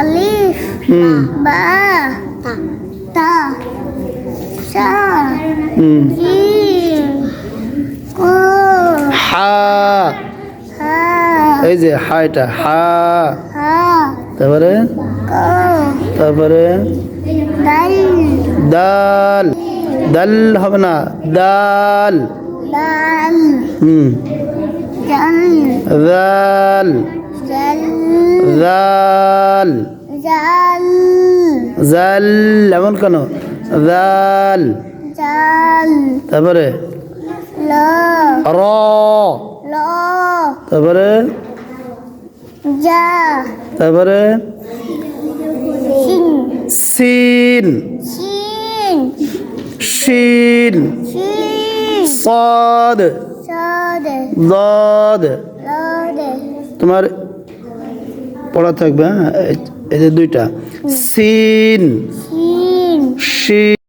আলিফ হুম। বা তা সা হুম। জিম কো হা। হা এই যে হা এটা হা। হা তারপরে? তারপরে? দাল দাল। দাল হবে না দাল। দাল। হুম। জাল। দাল জাল। জাল। জাল এমন কেন? জাল। জাল। তারপরে? র। ল। তারপরে? যা তারপরে? সিন সিন শিন। সাদ। সাদ। দাদ। তোমার পড়া থাকবে হ্যাঁ? এই- যে দুইটা। সিন। সিন। শিন